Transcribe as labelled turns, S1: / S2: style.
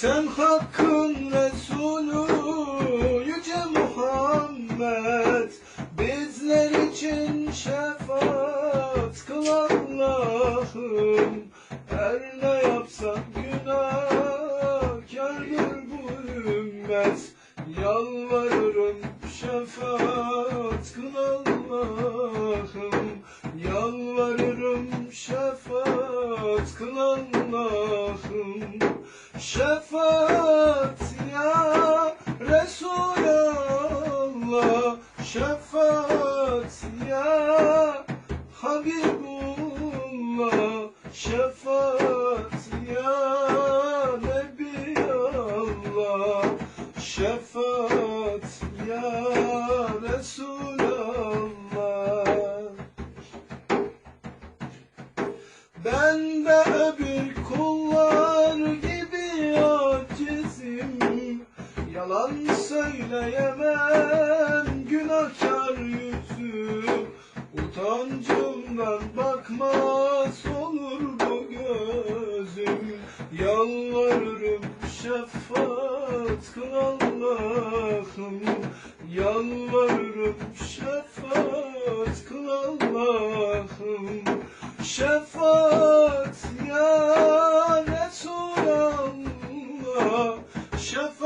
S1: Sen hakkın Resulü Yüce Muhammed. Bizler için şefaat kıl Allah'ım. Her ne yapsak günahkardır bu ümmet. Yalvarırım şefaat kıl Allah'ım. Yalvarırım şefaat kıl Allah'ım Şefaat ya Resulallah Şefaat ya Habibullah Şefaat ya Nebi Allah Şefaat ya Resulallah. Ben de öbür Yalan söyleyemem günahkar yüzüm. Utancımdan bakmaz olur bu gözüm. Yalvarırım şefaat kıl Allah'ım. Yalvarırım şefaat kıl Allah'ım. Şefaat ya Resulallah Şefaat